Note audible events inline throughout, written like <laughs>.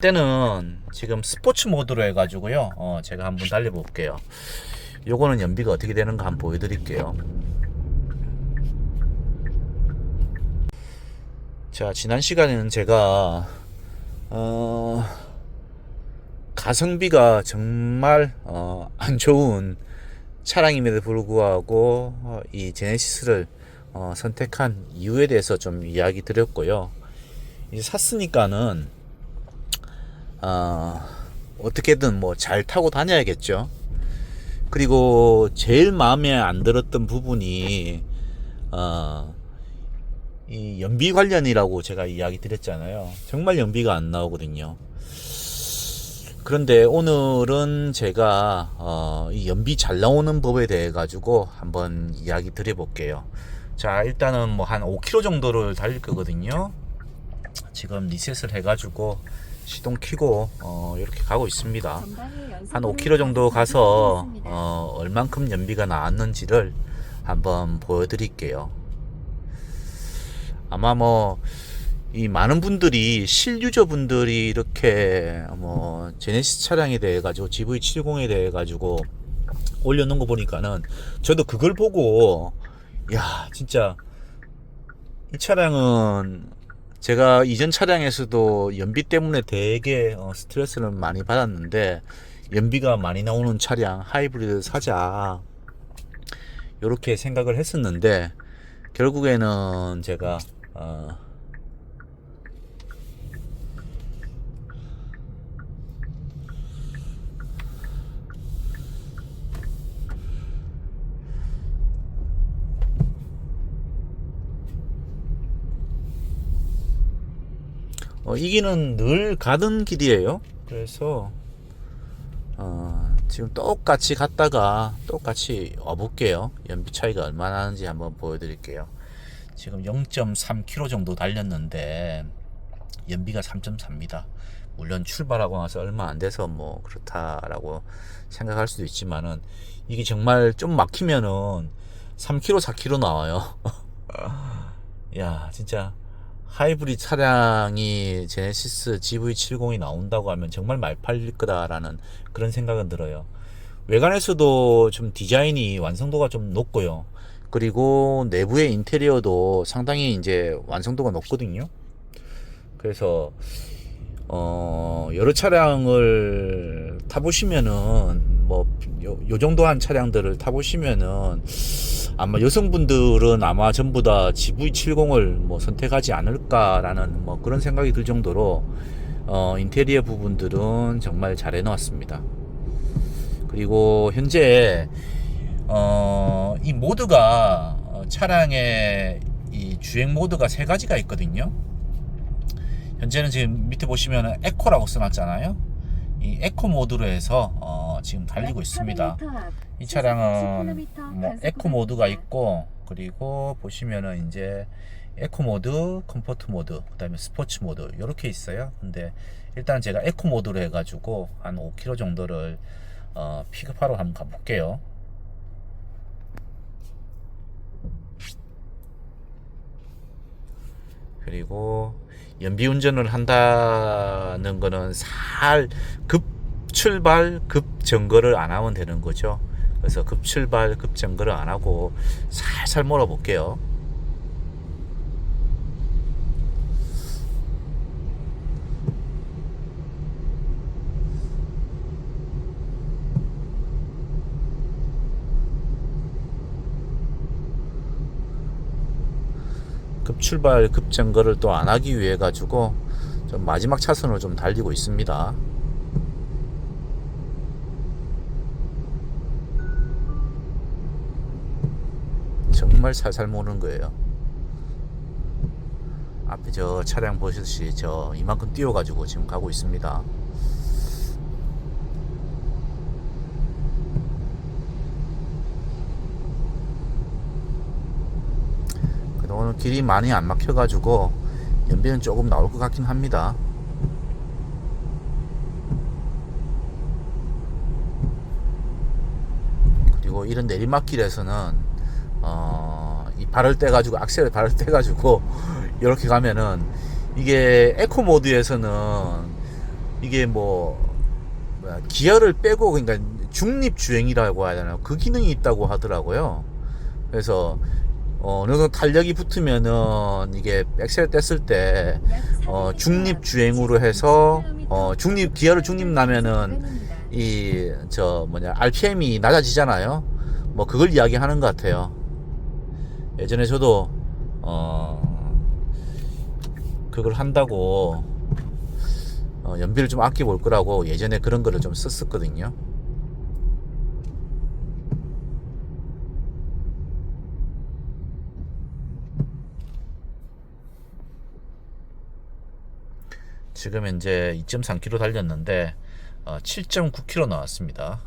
때는 지금 스포츠 모드로 해가지고요. 어, 제가 한번 달려볼게요. 요거는 연비가 어떻게 되는가 한번 보여드릴게요. 자, 지난 시간에는 제가, 어, 가성비가 정말, 어, 안 좋은 차량임에도 불구하고, 어, 이 제네시스를, 어, 선택한 이유에 대해서 좀 이야기 드렸고요. 이제 샀으니까는, 어, 어떻게든 뭐 잘 타고 다녀야겠죠. 그리고 제일 마음에 안 들었던 부분이 어, 이 연비 관련이라고 제가 이야기 드렸잖아요. 정말 연비가 안 나오거든요. 그런데 오늘은 제가 어, 이 연비 잘 나오는 법에 대해 가지고 한번 이야기 드려볼게요. 자 일단은 뭐 한 5km 정도를 달릴 거거든요. 지금 리셋을 해가지고 시동 키고 어, 이렇게 가고 있습니다. 한 5km 정도 가서 어, 얼만큼 연비가 나왔는지를 한번 보여드릴게요. 아마 뭐 이 많은 분들이 실유저 분들이 이렇게 뭐 제네시스 차량에 대해 가지고 GV70에 대해 가지고 올려놓은 거 보니까는 저도 그걸 보고 야 진짜 이 차량은 제가 이전 차량에서도 연비 때문에 되게 어, 스트레스를 많이 받았는데 연비가 많이 나오는 차량 하이브리드 사자 이렇게 생각을 했었는데 결국에는 제가 어, 어, 이 길은 늘 가던 길이에요. 그래서 어, 지금 똑같이 갔다가 똑같이 와볼게요. 연비 차이가 얼마나 나는지 한번 보여드릴게요. 지금 0.3km 정도 달렸는데 연비가 3.4입니다. 물론 출발하고 나서 얼마 안 돼서 뭐 그렇다라고 생각할 수도 있지만은 이게 정말 좀 막히면은 3km, 4km 나와요. <laughs> 야, 진짜 하이브리드 차량이 제네시스 GV70이 나온다고 하면 정말 말 팔릴 거다라는 그런 생각은 들어요. 외관에서도 좀 디자인이 완성도가 좀 높고요. 그리고 내부의 인테리어도 상당히 이제 완성도가 높거든요. 그래서 어 여러 차량을 타보시면은 뭐 요 정도 한 차량들을 타보시면은 아마 여성분들은 아마 전부 다 GV70을 뭐 선택하지 않을까라는 뭐 그런 생각이 들 정도로 어, 인테리어 부분들은 정말 잘 해놓았습니다. 그리고 현재 어, 이 모드가 어, 차량의 이 주행 모드가 세 가지가 있거든요. 현재는 지금 밑에 보시면 에코라고 써놨잖아요. 이 에코 모드로 해서 어, 지금 달리고 있습니다. 이 차량은 뭐 에코 모드가 있고 그리고 보시면은 이제 에코 모드, 컴포트 모드, 그다음에 스포츠 모드 이렇게 있어요. 근데 일단 제가 에코 모드로 해가지고 한 5km 정도를 어, 픽업하러 한번 가볼게요. 그리고 연비 운전을 한다는 거는 살 급 출발 급 점거를 안 하면 되는 거죠. 그래서 급 출발 급 점거를 안 하고 살살 몰아 볼게요. 급 출발 급 점거를 또 안 하기 위해 가지고 좀 마지막 차선으로 좀 달리고 있습니다. 정말 살살 모는 거예요. 앞에 저 차량 보시듯이 저 이만큼 뛰어가지고 지금 가고 있습니다. 오늘 길이 많이 안 막혀가지고 연비는 조금 나올 것 같긴 합니다. 그리고 이런 내리막길에서는 어, 이 발을 떼가지고 악셀을 발을 떼가지고 이렇게 가면은 이게 에코 모드에서는 이게 뭐 뭐야, 기어를 빼고 그러니까 중립 주행이라고 해야 되나 그 기능이 있다고 하더라고요. 그래서 어, 어느 정도 탄력이 붙으면은 이게 엑셀 뗐을 때 어, 중립 주행으로 해서 어, 중립 기어를 중립 나면은 이 저 뭐냐 RPM이 낮아지잖아요. 뭐 그걸 이야기하는 것 같아요. 예전에 저도 어 그걸 한다고 어, 연비를 좀 아껴 볼 거라고 예전에 그런 거를 좀 썼었거든요. 지금 현재 2.3km 달렸는데 어, 7.9km 나왔습니다.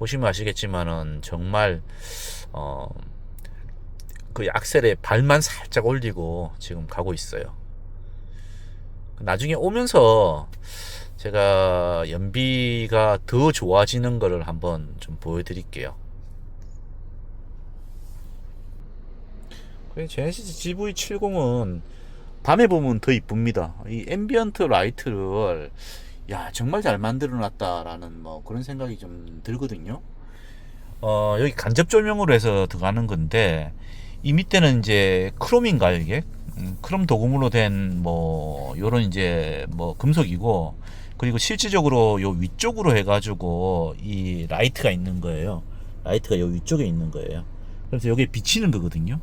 보시면 아시겠지만은 정말 어, 그 악셀에 발만 살짝 올리고 지금 가고 있어요. 나중에 오면서 제가 연비가 더 좋아지는 거를 한번 좀 보여드릴게요. 그 제네시스 GV70은 밤에 보면 더 이쁩니다. 이 앰비언트 라이트를 야 정말 잘 만들어 놨다라는 뭐 그런 생각이 좀 들거든요. 어 여기 간접 조명으로 해서 들어가는 건데 이 밑에는 이제 크롬인가요 이게? 음, 크롬 도금으로 된 뭐 요런 이제 뭐 금속이고 그리고 실질적으로 요 위쪽으로 해가지고 이 라이트가 있는 거예요. 라이트가 요 위쪽에 있는 거예요. 그래서 여기에 비치는 거거든요.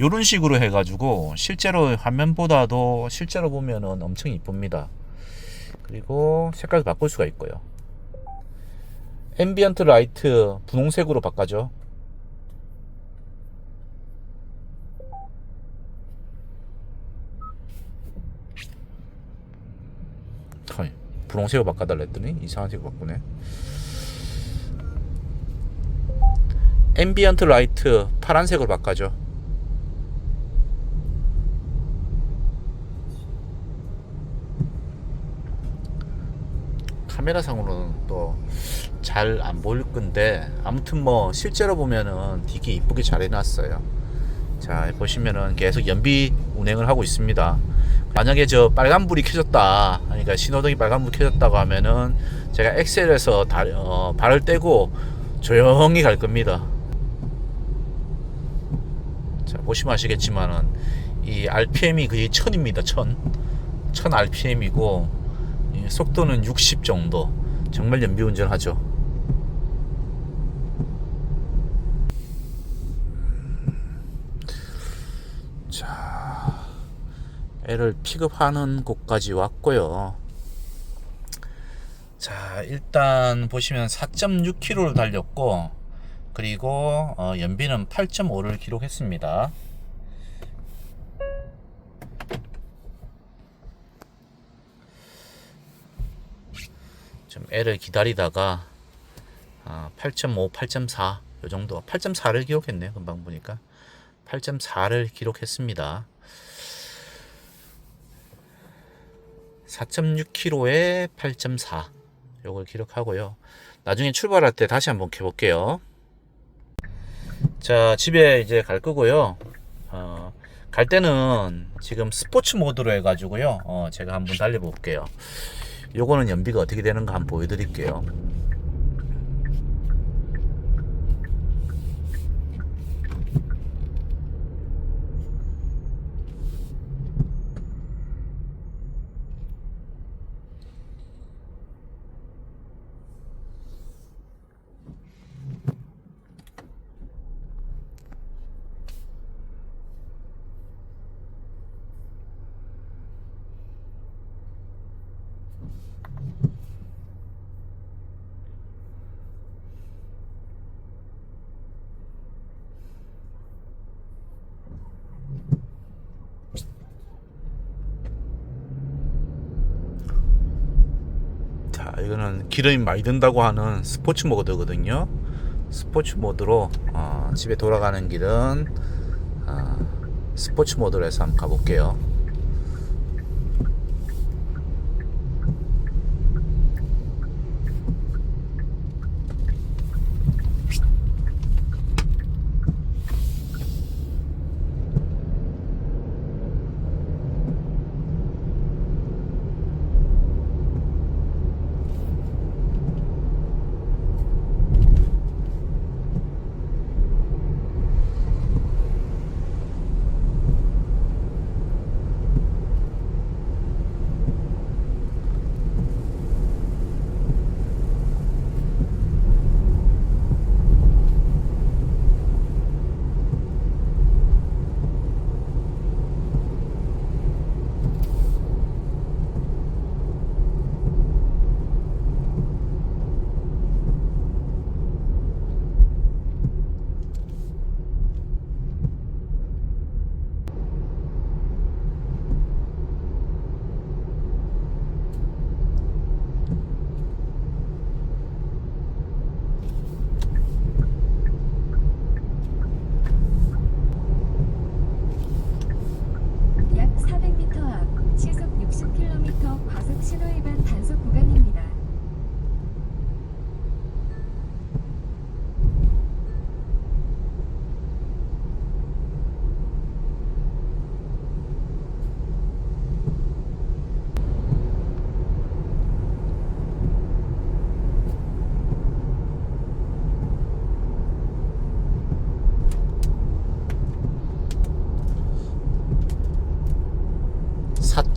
요런 식으로 해가지고 실제로 화면보다도 실제로 보면은 엄청 이쁩니다. 그리고 색깔도 바꿀 수가 있고요. 앰비언트 라이트 분홍색으로 바꿔줘. 헐, 분홍색으로 바꿔달라 했더니 이상한 색으로 바꾸네. 앰비언트 라이트 파란색으로 바꿔줘. 카메라상으로는 또 잘 안 보일 건데 아무튼 뭐 실제로 보면은 되게 이쁘게 잘 해놨어요. 자 보시면은 계속 연비 운행을 하고 있습니다. 만약에 저 빨간불이 켜졌다, 그러니까 신호등이 빨간불 켜졌다고 하면은 제가 엑셀에서 다, 어, 발을 떼고 조용히 갈 겁니다. 자 보시면 아시겠지만은 이 RPM이 거의 1000입니다. 1000. 1000 RPM이고 속도는 60 정도. 정말 연비 운전하죠. 자, 애를 픽업하는 곳까지 왔고요. 자, 일단 보시면 4.6km를 달렸고, 그리고 어, 연비는 8.5를 기록했습니다. 좀 애를 기다리다가 아, 8.5, 8.4 요 정도 8.4를 기록했네요. 금방 보니까 8.4를 기록했습니다. 4.6km에 8.4 요걸 기록하고요. 나중에 출발할 때 다시 한번 켜볼게요. 자, 집에 이제 갈 거고요. 어, 갈 때는 지금 스포츠 모드로 해가지고요. 어, 제가 한번 달려볼게요. 요거는 연비가 어떻게 되는가 한번 보여드릴게요. 자, 이거는 기름이 많이 든다고 하는 스포츠 모드거든요. 스포츠 모드로 어, 집에 돌아가는 길은 어, 스포츠 모드로 해서 한번 가볼게요.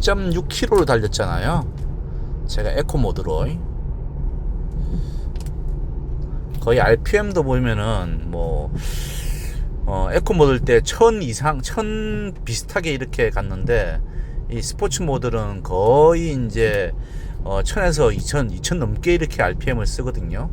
2.6km로 달렸잖아요. 제가 에코 모드로 거의 RPM도 보면은 뭐 어, 에코 모드일 때 1000 이상, 1000 비슷하게 이렇게 갔는데 이 스포츠 모드는 거의 이제 어, 1000에서 2000, 2000 넘게 이렇게 RPM을 쓰거든요.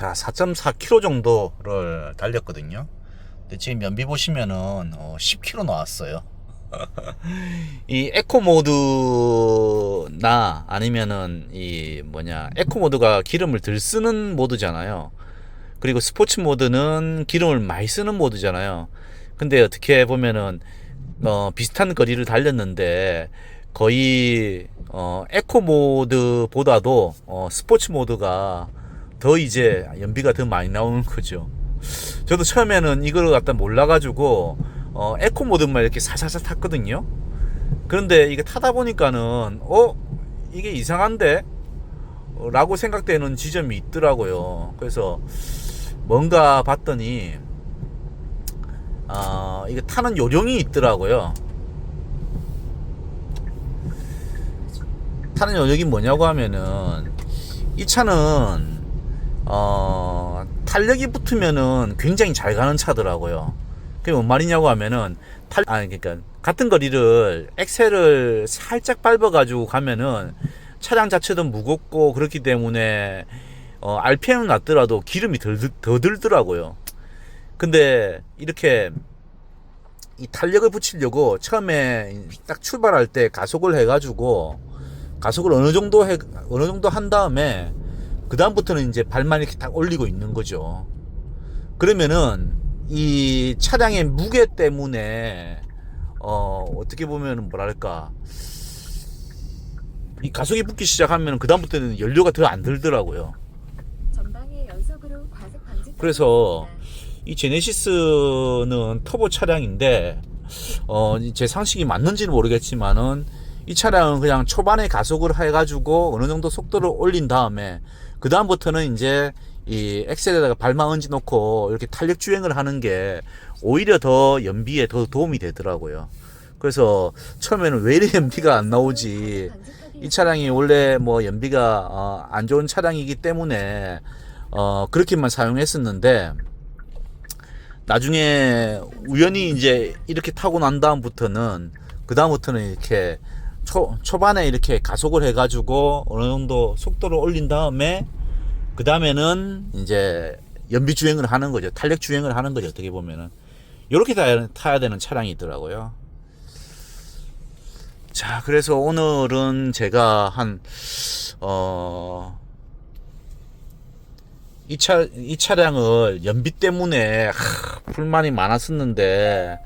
자, 4.4km 정도를 달렸거든요. 근데 지금 연비 보시면은 어, 10km 나왔어요. <laughs> 이 에코 모드나 아니면은 이 뭐냐 에코 모드가 기름을 덜 쓰는 모드잖아요. 그리고 스포츠 모드는 기름을 많이 쓰는 모드잖아요. 근데 어떻게 보면은 어 비슷한 거리를 달렸는데 거의 어 에코 모드보다도 어 스포츠 모드가 더 이제 연비가 더 많이 나오는 거죠. 저도 처음에는 이걸 갖다 몰라가지고 어, 에코 모드만 이렇게 사사사 탔거든요. 그런데 이게 타다 보니까는 어 이게 이상한데 어, 라고 생각되는 지점이 있더라고요. 그래서 뭔가 봤더니 어, 이게 타는 요령이 있더라고요. 타는 요령이 뭐냐고 하면은 이 차는 어, 탄력이 붙으면은 굉장히 잘 가는 차더라고요. 그게 뭔 말이냐고 하면은 탈, 아, 그러니까 같은 거리를 엑셀을 살짝 밟아가지고 가면은 차량 자체도 무겁고 그렇기 때문에 어, RPM은 낮더라도 기름이 덜, 들- 더 들더라고요. 근데 이렇게 이 탄력을 붙이려고 처음에 딱 출발할 때 가속을 해가지고 가속을 어느 정도 해, 어느 정도 한 다음에 그 다음부터는 이제 발만 이렇게 딱 올리고 있는 거죠. 그러면은 이 차량의 무게 때문에 어 어떻게 보면은 뭐랄까 이 가속이 붙기 시작하면 그 다음부터는 연료가 더 안 들더라고요. 그래서 이 제네시스는 터보 차량인데 어 제 상식이 맞는지는 모르겠지만은 이 차량은 그냥 초반에 가속을 해가지고 어느 정도 속도를 올린 다음에 그 다음부터는 이제 이 엑셀에다가 발만 얹어 놓고 이렇게 탄력 주행을 하는 게 오히려 더 연비에 더 도움이 되더라고요. 그래서 처음에는 왜 이래 연비가 안 나오지? 이 차량이 원래 뭐 연비가 어, 안 좋은 차량이기 때문에 어, 그렇게만 사용했었는데 나중에 우연히 이제 이렇게 타고 난 다음부터는 그 다음부터는 이렇게 초, 초반에 이렇게 가속을 해가지고 어느 정도 속도를 올린 다음에 그 다음에는 이제 연비 주행을 하는 거죠. 탄력 주행을 하는 거죠. 어떻게 보면은 이렇게 타야, 타야 되는 차량이 있더라고요. 자, 그래서 오늘은 제가 한, 어, 이 차, 이 차량을 연비 때문에 하, 불만이 많았었는데,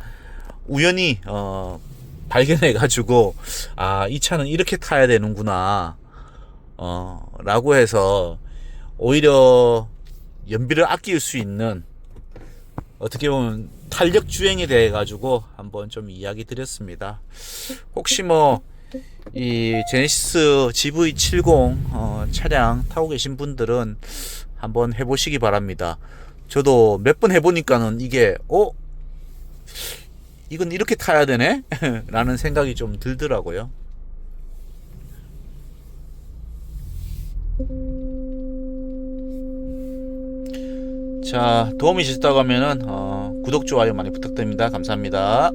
우연히, 어, 발견해가지고, 아, 이 차는 이렇게 타야 되는구나, 어, 라고 해서, 오히려 연비를 아낄 수 있는, 어떻게 보면 탄력 주행에 대해 가지고 한번 좀 이야기 드렸습니다. 혹시 뭐 이 제네시스 GV70 어, 차량 타고 계신 분들은 한번 해보시기 바랍니다. 저도 몇 번 해보니까는 이게 어 이건 이렇게 타야 되네 <laughs> 라는 생각이 좀 들더라고요. 자 도움이 되셨다고 하면은 어, 구독 좋아요 많이 부탁드립니다. 감사합니다.